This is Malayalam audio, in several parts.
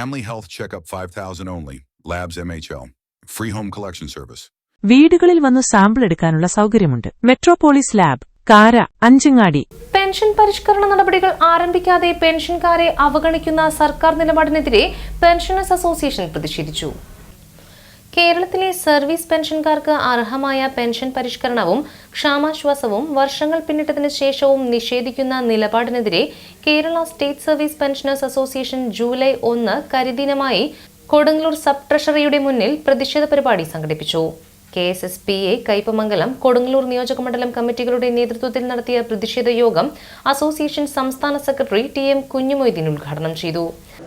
Family health checkup 5000 only. Labs MHL. Free home collection service. വീടുകളിൽ വന്ന് സാമ്പിൾ എടുക്കാനുള്ള സൗകര്യമുണ്ട് മെട്രോപോളിസ് ലാബ് കാര അഞ്ചങ്ങാടി പെൻഷൻ പരിഷ്കരണ നടപടികൾ ആരംഭിക്കാതെ പെൻഷൻകാരെ അവഗണിക്കുന്ന സർക്കാർ നിലപാടിനെതിരെ പെൻഷനേഴ്സ് അസോസിയേഷൻ പ്രതിഷേധിച്ചു കേരളത്തിലെ സർവീസ് പെൻഷൻകാർക്ക് അർഹമായ പെൻഷൻ പരിഷ്കരണവും ക്ഷാമാശ്വാസവും വർഷങ്ങൾ പിന്നിട്ടതിന് ശേഷവും നിഷേധിക്കുന്ന നിലപാടിനെതിരെ Kerala state service pensioners association July ഒന്ന് കരിദിനമായി കൊടുങ്ങല്ലൂർ സബ് ട്രഷറിയുടെ മുന്നിൽ പ്രതിഷേധ പരിപാടി സംഘടിപ്പിച്ചു. K S S P A Kaipamangalam Kodungallur നിയോജകമണ്ഡലം കമ്മിറ്റികളുടെ നേതൃത്വത്തിൽ നടത്തിയ പ്രതിഷേധ യോഗം അസോസിയേഷൻ സംസ്ഥാന സെക്രട്ടറി ടി എം കുഞ്ഞുമൊയ്തീൻ ഉദ്ഘാടനം ചെയ്തു.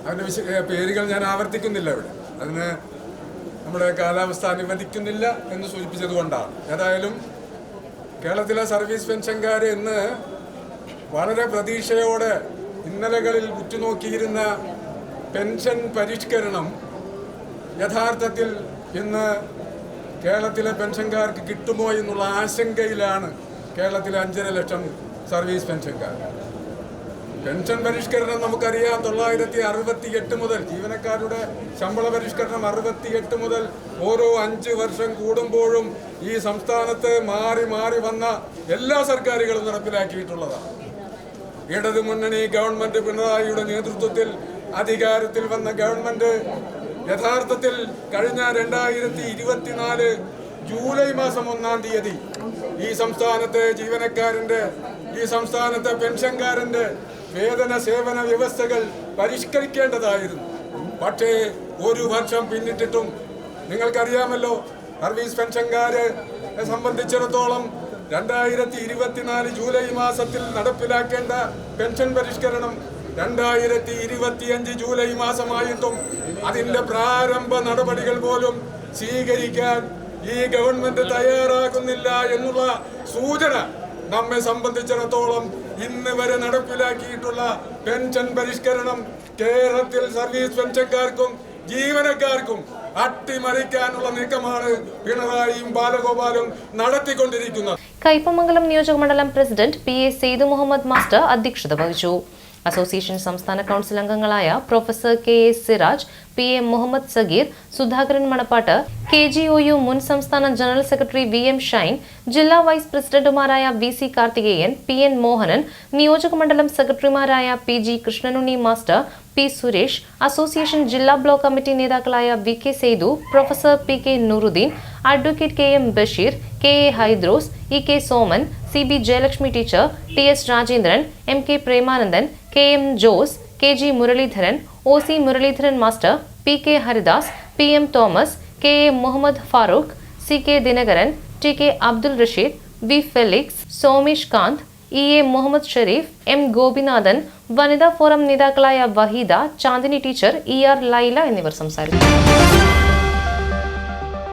അതിന്റെ പേരുകൾ ഞാൻ ആവർത്തിക്കുന്നില്ല ഇവിടെ. അതിന് നമ്മുടെ കാലാവസ്ഥ അനുവദിക്കുന്നില്ല എന്ന് സൂചിപ്പിച്ചത് കൊണ്ടാണ്. ഏതായാലും കേരളത്തിലെ സർവീസ് പെൻഷൻകാർ ഇന്ന് വളരെ പ്രതീക്ഷയോടെ ഇന്നലകളിൽ ഉറ്റുനോക്കിയിരുന്ന പെൻഷൻ പരിഷ്കരണം യഥാർത്ഥത്തിൽ ഇന്ന് കേരളത്തിലെ പെൻഷൻകാർക്ക് കിട്ടുമോ എന്നുള്ള ആശങ്കയിലാണ് കേരളത്തിലെ അഞ്ചര ലക്ഷം സർവീസ് പെൻഷൻകാർ പെൻഷൻ പരിഷ്കരണം നമുക്കറിയാം. തൊള്ളായിരത്തി അറുപത്തി എട്ട് മുതൽ ജീവനക്കാരുടെ ശമ്പള പരിഷ്കരണം അറുപത്തി എട്ട് മുതൽ ഓരോ അഞ്ച് വർഷം കൂടുമ്പോഴും ഈ സംസ്ഥാനത്ത് മാറി മാറി വന്ന എല്ലാ സർക്കാരുകളും നടപ്പിലാക്കിയിട്ടുള്ളതാണ്. ഇടതു മുന്നണി ഗവൺമെന്റ് പിണറായിയുടെ നേതൃത്വത്തിൽ അധികാരത്തിൽ വന്ന ഗവൺമെന്റ് യഥാർത്ഥത്തിൽ കഴിഞ്ഞ രണ്ടായിരത്തി ഇരുപത്തിനാല് ജൂലൈ മാസം ഒന്നാം തീയതി ഈ സംസ്ഥാനത്തെ ജീവനക്കാരന്റെ ഈ സംസ്ഥാനത്തെ പെൻഷൻകാരന്റെ വേതന സേവന വ്യവസ്ഥകൾ പരിഷ്കരിക്കേണ്ടതായിരുന്നു. പക്ഷേ ഒരു വർഷം പിന്നിട്ടിട്ടും നിങ്ങൾക്കറിയാമല്ലോ സർവീസ് പെൻഷൻകാരെ സംബന്ധിച്ചിടത്തോളം രണ്ടായിരത്തി ഇരുപത്തിനാല് ജൂലൈ മാസത്തിൽ നടപ്പിലാക്കേണ്ട പെൻഷൻ പരിഷ്കരണം രണ്ടായിരത്തി ഇരുപത്തിയഞ്ച് ജൂലൈ മാസമായിട്ടും അതിന്റെ പ്രാരംഭ നടപടികൾ പോലും സ്വീകരിക്കാൻ ഈ ഗവൺമെന്റ് തയ്യാറാകുന്നില്ല എന്നുള്ള സൂചന നമ്മെ സംബന്ധിച്ചിടത്തോളം ഇന്ന് വരെ നടപ്പിലാക്കിയിട്ടുള്ള പെൻഷൻ പരിഷ്കരണം കേരളത്തിൽ സർവീസ് പെൻഷൻകാർക്കും ജീവനക്കാർക്കും അട്ടിമറിക്കാനുള്ള നീക്കമാണ് പിണറായിയും ബാലഗോപാലും നടത്തിക്കൊണ്ടിരിക്കുന്നത്. കയ്പമംഗലം നിയോജകമണ്ഡലം president P A Saidu Muhammad master അധ്യക്ഷത വഹിച്ചു. അസോസിയേഷൻ സംസ്ഥാന കൗൺസിൽ അംഗങ്ങളായ professor K A Siraj P A Muhammad Sageer Sudhakaran Manappattu K G O U മുൻ സംസ്ഥാന general secretary V M Shine ജില്ലാ വൈസ് പ്രസിഡന്റുമാരായ V C Karthikeyan P N Mohanan നിയോജകമണ്ഡലം സെക്രട്ടറിമാരായ P G Krishnanunni master P Suresh association ജില്ലാ ബ്ലോക്ക് കമ്മിറ്റി നേതാക്കളായ V K Saidu professor P K Nooruddin advocate K M Basheer K A Hydros E K Soman C B Jayalakshmi teacher T S Rajendran M K Premanandan K M Jose K G Muraleedharan O C Muraleedharan master P K Haridas P M Thomas K A Muhammad Farooq C K Dinakaran T K Abdul Rasheed V Felix Somesh Kanth E A Muhammad Sherif M Gopinathan വനിതാ ഫോറം നേതാക്കളായ Vaheeda Chandini teacher E R Laila എന്നിവർ സംസാരിച്ചു.